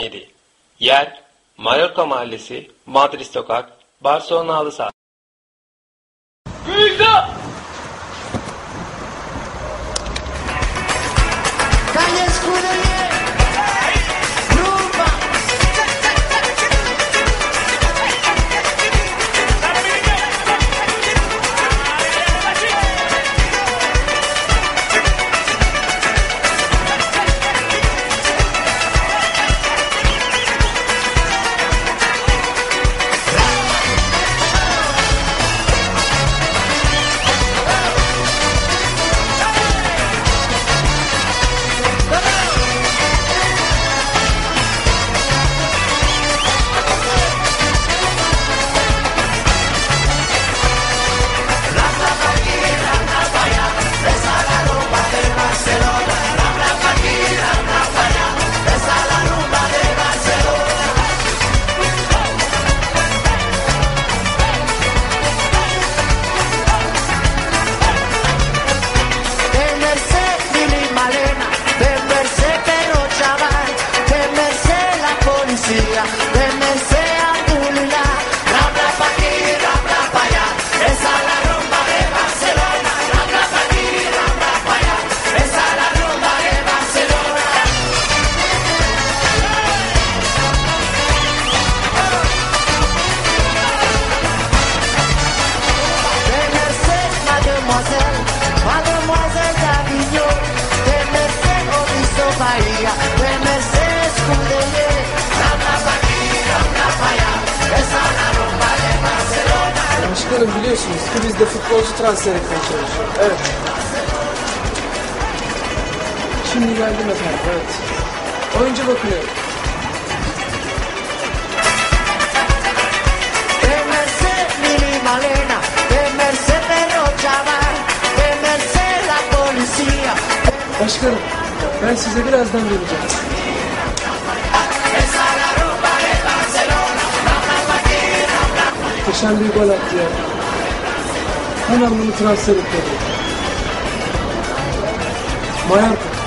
7. Yer Mallorca Mahallesi, Madrid Sokak, Barcelona Halı Saha. Calle Escuderier, rumba. Başkanım biliyorsunuz ki biz de futbolcu transfer etmeye çalışıyoruz. Evet. Şimdi geldim efendim, evet. Oyuncu policía, Başkanım, ben size birazdan geleceğim. Muhteşem bir gol attı ya. Hemen bunu transfer etmeliyim. Mallorca.